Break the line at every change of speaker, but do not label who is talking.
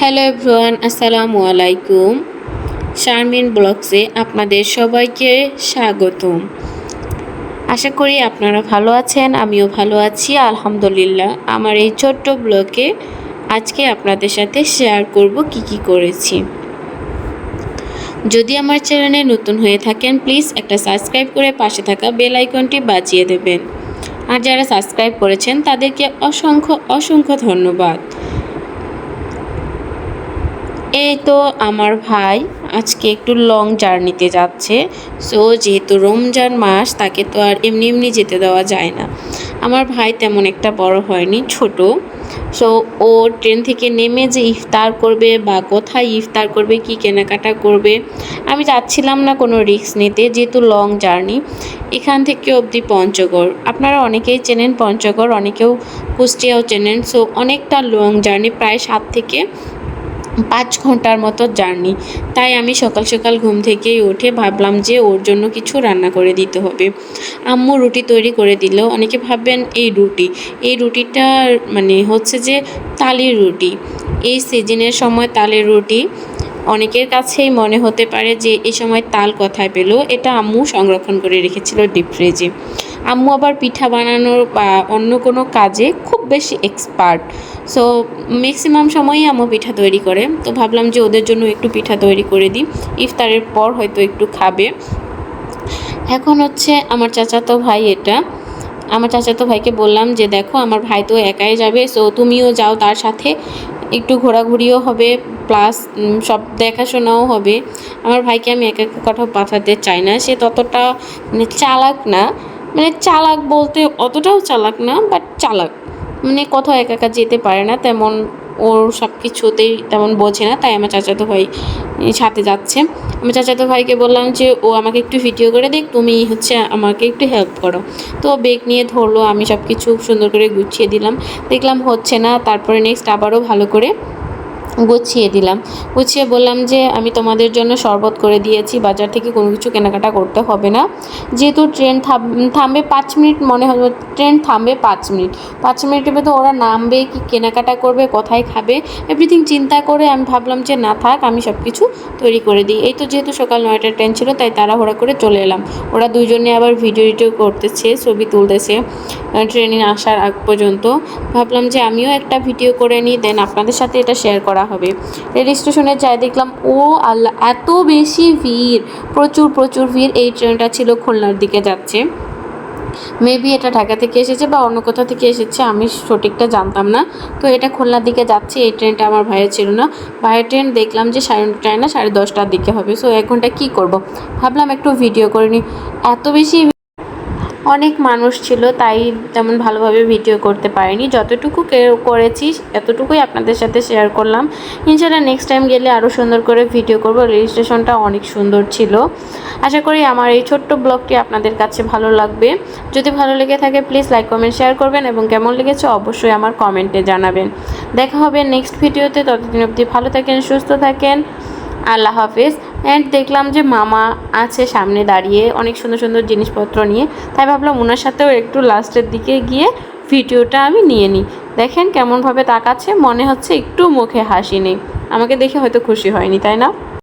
Hello everyone, আসসালামু আলাইকুম। শারমিন ব্লগসে আপনাদের সবাইকে স্বাগতম। আশা করি আপনারা ভালো আছেন, আমিও ভালো আছি, আলহামদুলিল্লাহ। আমার এই ছোট্ট ব্লগে আজকে আপনাদের সাথে শেয়ার করব কি কি করেছি। যদি আমার চ্যানেলে নতুন হয়ে থাকেন, প্লিজ একটা সাবস্ক্রাইব করে পাশে থাকা বেল আইকনটি বাজিয়ে দেবেন। আর যারা সাবস্ক্রাইব করেছেন, তাদেরকে অসংখ্য অসংখ্য ধন্যবাদ। এই তো আমার ভাই আজকে একটু লং জার্নিতে যাচ্ছে। সো যেহেতু রমজান মাস, তাকে তো আর এমনি এমনি যেতে দেওয়া যায় না। আমার ভাই তেমন একটা বড় হয়নি, ছোট। সো ও ট্রেন থেকে নেমে যে ইফতার করবে বা কোথায় ইফতার করবে, কি কেনাকাটা করবে, আমি যাচ্ছিলাম না কোনো রিস্ক নিতে, যেহেতু লং জার্নি এখান থেকে অবধি পঞ্চগড়। আপনারা অনেকেই চেনেন পঞ্চগড়, অনেকেও কুষ্টিয়াও চেনেন। সো অনেকটা লং জার্নি প্রায় সাত থেকে পাঁচ ঘণ্টার মতো জার্নি। তাই আমি সকাল সকাল ঘুম থেকেই উঠে ভাবলাম যে ওর জন্য কিছু রান্না করে দিতে হবে। আম্মু রুটি তৈরি করে দিল। অনেকে ভাববেন, এই রুটি? এই রুটিটা মানে হচ্ছে যে তালির রুটি। এই সিজনের সময় তালের রুটি অনেকের কাছেই মনে হতে পারে যে এই সময় তাল কোথায় পেল, এটা আম্মু সংরক্ষণ করে রেখেছিল ডিপ ফ্রিজে আম্মু আবার পিঠা বানানোর বা অন্য কোনো কাজে খুব বেশি এক্সপার্ট সো ম্যাক্সিমাম সময়ই আম্মু পিঠা তৈরি করে। তো ভাবলাম যে ওদের জন্য একটু পিঠা তৈরি করে দিই। ইফতারের পর হয়তো একটু খাবে। এখন হচ্ছে আমার চাচাতো ভাই এটা। আমার চাচাতো ভাইকে বললাম যে, দেখো, আমার ভাই তো একাই যাবে সো তুমিও যাও তার সাথে। একটু ঘোরাঘুরিও হবে প্লাস সব দেখাশোনাও হবে। আমার ভাইকে আমি এক এক কোথাও পাঠাতে চাই না, সে ততটা মানে চালাক না। মানে চালাক বলতে অতটাও চালাক না বাট চালাক। মানে কোথাও একা একা যেতে পারে না, তেমন ওর সব কিছুতেই তেমন বোঝে না, তাই আমার চাচাতো ভাই সাথে যাচ্ছে। আমি চাচাতো ভাইকে বললাম যে, ও আমাকে একটু ভিডিও করে দেখ, তুমি হচ্ছে আমাকে একটু হেল্প করো। তো বেগ নিয়ে ধরলো, আমি সব কিছু সুন্দর করে গুছিয়ে দিলাম। দেখলাম হচ্ছে না, তারপরে নেক্সট আবারও ভালো করে গুছিয়ে দিলাম। গুছিয়ে বললাম যে, আমি তোমাদের জন্য শরবত করে দিয়েছি, বাজার থেকে কোনো কিছু কেনাকাটা করতে হবে না। যেহেতু ট্রেন থামবে পাঁচ মিনিট, মনে হবে ট্রেন থামবে পাঁচ মিনিট। পাঁচ মিনিটের মধ্যে ওরা নামবে, কি কেনাকাটা করবে, কোথায় খাবে এভরিথিং চিন্তা করে আমি ভাবলাম যে, না থাক, আমি সব কিছু তৈরি করে দিই। এই তো যেহেতু সকাল নয়টার ট্রেন ছিল, তাই তাড়াহুড়া করে চলে এলাম। ওরা দুজনে আবার ভিডিও টিডিও করতেছে, ছবি তুলতেছে ট্রেনে আসার আগ পর্যন্ত। ভাবলাম যে, আমিও একটা ভিডিও করে নিই দেন আপনাদের সাথে এটা শেয়ার করা হবে। রেল স্টেশনে যাই দেখলাম, ও আল্লাহ, এত বেশি ভিড়, প্রচুর প্রচুর ভিড়, এই ট্রেনটা ছিল খুলনার দিকে যাচ্ছে। মেবি এটা ঢাকা থেকে এসেছে বা অন্য কোথাও থেকে এসেছে, আমি সঠিকটা জানতাম না। তো এটা খুলনার দিকে যাচ্ছে, এই ট্রেনটা আমার ভাইয়ের ছিল না। ভাইয়ের ট্রেন দেখলাম যে সাড়ে নটায় না, সাড়ে দশটার দিকে হবে। সো এক ঘণ্টা কী করব? ভাবলাম একটু ভিডিও করে নিই এত বেশি অনেক মানুষ ছিল, তাই তেমন ভালোভাবে ভিডিও করতে পারিনি। যতটুকু করেছি, এতটুকুই আপনাদের সাথে শেয়ার করলাম। ইনশাল্লাহ নেক্সট টাইম গেলে আরও সুন্দর করে ভিডিও করব। রেল স্টেশনটা অনেক সুন্দর ছিল। আশা করি আমার এই ছোট্ট ব্লগটি আপনাদের কাছে ভালো লাগবে। যদি ভালো লেগে থাকে প্লিজ লাইক কমেন্ট শেয়ার করবেন এবং কেমন লেগেছে অবশ্যই আমার কমেন্টে জানাবেন। দেখা হবে নেক্সট ভিডিওতে ততদিন অবধি ভালো থাকেন, সুস্থ থাকেন। আল্লাহ হাফেজ। অ্যান্ড দেখলাম যে মামা আছে সামনে দাঁড়িয়ে অনেক সুন্দর সুন্দর জিনিসপত্র নিয়ে। তাই ভাবলাম ওনার সাথেও একটু লাস্টের দিকে গিয়ে ভিডিওটা আমি নিয়ে নিই। দেখেন কেমনভাবে তাকাচ্ছে, মনে হচ্ছে একটু মুখে হাসি নেই। আমাকে দেখে হয়তো খুশি হয়নি, তাই না?